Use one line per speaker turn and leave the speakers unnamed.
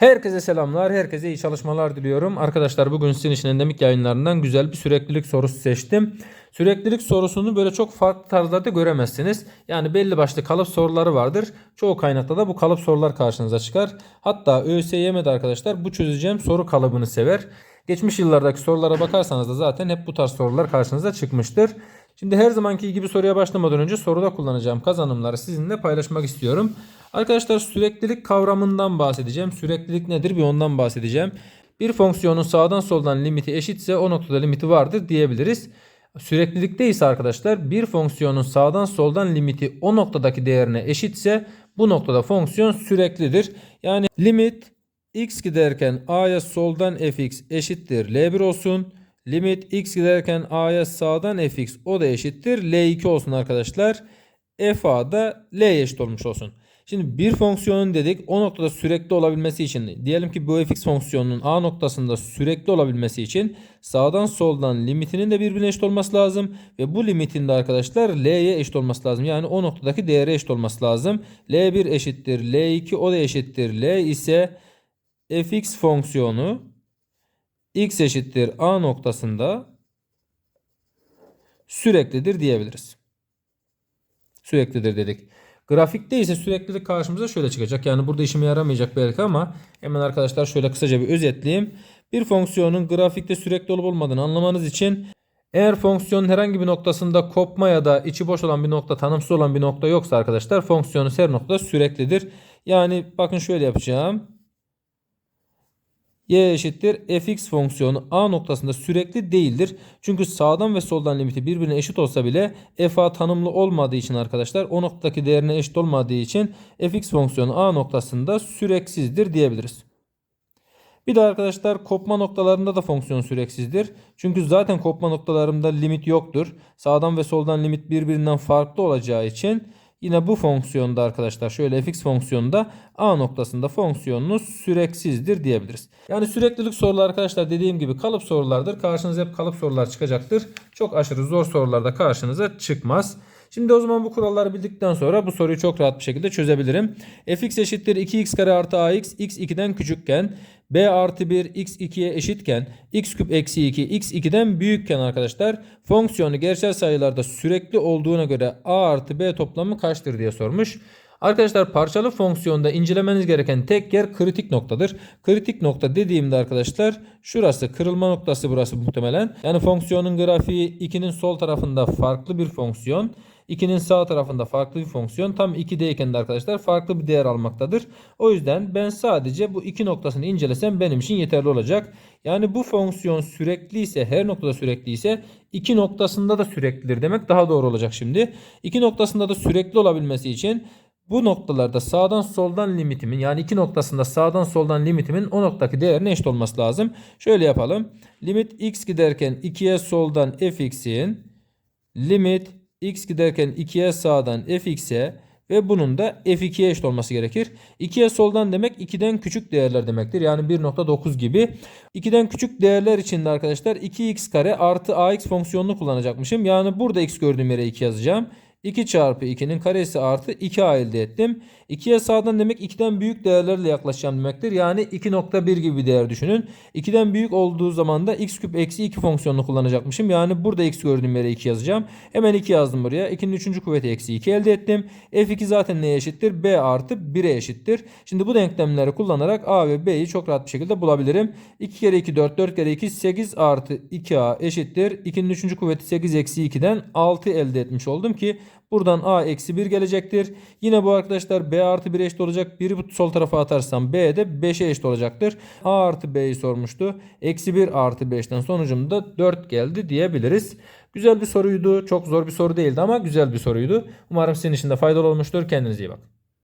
Herkese selamlar, herkese iyi çalışmalar diliyorum. Arkadaşlar bugün sizin için endemik yayınlarından güzel bir süreklilik sorusu seçtim. Süreklilik sorusunu böyle çok farklı tarzlarda göremezsiniz. Yani belli başlı kalıp soruları vardır. Çoğu kaynakta da bu kalıp sorular karşınıza çıkar. Hatta ÖSYM'de arkadaşlar bu çözeceğim soru kalıbını sever. Geçmiş yıllardaki sorulara bakarsanız da zaten hep bu tarz sorular karşınıza çıkmıştır. Şimdi her zamanki gibi soruya başlamadan önce soruda kullanacağım kazanımları sizinle paylaşmak istiyorum. Arkadaşlar süreklilik kavramından bahsedeceğim. Süreklilik nedir bir ondan bahsedeceğim. Bir fonksiyonun sağdan soldan limiti eşitse o noktada limiti vardır diyebiliriz. Süreklilikte ise arkadaşlar bir fonksiyonun sağdan soldan limiti o noktadaki değerine eşitse bu noktada fonksiyon süreklidir. Yani limit x giderken a'ya soldan fx eşittir l1 olsun. Limit x giderken a'ya sağdan fx o da eşittir l2 olsun arkadaşlar. f a da l'ye eşit olmuş olsun. Şimdi bir fonksiyonun dedik o noktada sürekli olabilmesi için diyelim ki bu fx fonksiyonunun a noktasında sürekli olabilmesi için sağdan soldan limitinin de birbirine eşit olması lazım. Ve bu limitin de arkadaşlar l'ye eşit olması lazım. Yani o noktadaki değere eşit olması lazım. l1 eşittir l2 o da eşittir l ise fx fonksiyonu x eşittir a noktasında süreklidir diyebiliriz. Süreklidir dedik. Grafikte ise süreklilik karşımıza şöyle çıkacak. Yani burada işime yaramayacak belki ama hemen arkadaşlar şöyle kısaca bir özetleyeyim. Bir fonksiyonun grafikte sürekli olup olmadığını anlamanız için eğer fonksiyonun herhangi bir noktasında kopma ya da içi boş olan bir nokta, tanımsız olan bir nokta yoksa arkadaşlar fonksiyonun her noktada süreklidir. Yani bakın şöyle yapacağım y eşittir fx fonksiyonu a noktasında sürekli değildir. Çünkü sağdan ve soldan limiti birbirine eşit olsa bile f a tanımlı olmadığı için arkadaşlar o noktadaki değerine eşit olmadığı için fx fonksiyonu a noktasında süreksizdir diyebiliriz. Bir de arkadaşlar kopma noktalarında da fonksiyon süreksizdir. Çünkü zaten kopma noktalarında limit yoktur. Sağdan ve soldan limit birbirinden farklı olacağı için Yine bu fonksiyonda arkadaşlar şöyle fx fonksiyonunda a noktasında fonksiyonunuz süreksizdir diyebiliriz. Yani süreklilik soruları arkadaşlar dediğim gibi kalıp sorulardır. Karşınıza hep kalıp sorular çıkacaktır. Çok aşırı zor sorularda karşınıza çıkmaz. Şimdi o zaman bu kuralları bildikten sonra bu soruyu çok rahat bir şekilde çözebilirim. fx eşittir 2x kare artı ax x 2'den küçükken b artı 1 x 2'ye eşitken x küp eksi 2 x 2'den büyükken arkadaşlar fonksiyonu gerçel sayılarda sürekli olduğuna göre a artı b toplamı kaçtır diye sormuş. Arkadaşlar parçalı fonksiyonda incelemeniz gereken tek yer kritik noktadır. Kritik nokta dediğimde arkadaşlar şurası kırılma noktası burası muhtemelen. Yani fonksiyonun grafiği 2'nin sol tarafında farklı bir fonksiyon. 2'nin sağ tarafında farklı bir fonksiyon. Tam 2'deyken de arkadaşlar farklı bir değer almaktadır. O yüzden ben sadece bu iki noktasını incelesem benim için yeterli olacak. Yani bu fonksiyon sürekli ise her noktada sürekli ise iki noktasında da süreklidir demek daha doğru olacak şimdi. İki noktasında da sürekli olabilmesi için bu noktalarda sağdan soldan limitimin yani iki noktasında sağdan soldan limitimin o noktadaki değerine eşit olması lazım. Şöyle yapalım. Limit x giderken 2'ye soldan fx'in limit x giderken 2'ye sağdan fx'e ve bunun da f2'ye eşit olması gerekir. 2'ye soldan demek 2'den küçük değerler demektir. Yani 1.9 gibi. 2'den küçük değerler için de arkadaşlar 2x kare artı ax fonksiyonunu kullanacakmışım. Yani burada x gördüğüm yere 2 yazacağım. 2 çarpı 2'nin karesi artı 2a elde ettim. 2'ye sağdan demek 2'den büyük değerlerle yaklaşacağım demektir. Yani 2.1 gibi bir değer düşünün. 2'den büyük olduğu zaman da x küp eksi 2 fonksiyonunu kullanacakmışım. Yani burada x gördüğüm yere 2 yazacağım. Hemen 2 yazdım buraya. 2'nin 3. kuvveti eksi 2 elde ettim. F2 zaten neye eşittir? B artı 1'e eşittir. Şimdi bu denklemleri kullanarak a ve b'yi çok rahat bir şekilde bulabilirim. 2 kere 2 4 4 kere 2 8 artı 2a eşittir. 2'nin 3. kuvveti 8 eksi 2'den 6 elde etmiş oldum ki Buradan a eksi 1 gelecektir. Yine bu arkadaşlar b artı 1 eşit olacak. 1'i sol tarafa atarsam b de 5'e eşit olacaktır. a artı b'yi sormuştu. Eksi 1 artı 5'ten sonucumda 4 geldi diyebiliriz. Güzel bir soruydu. Çok zor bir soru değildi ama güzel bir soruydu. Umarım sizin için de faydalı olmuştur. Kendinize iyi bakın.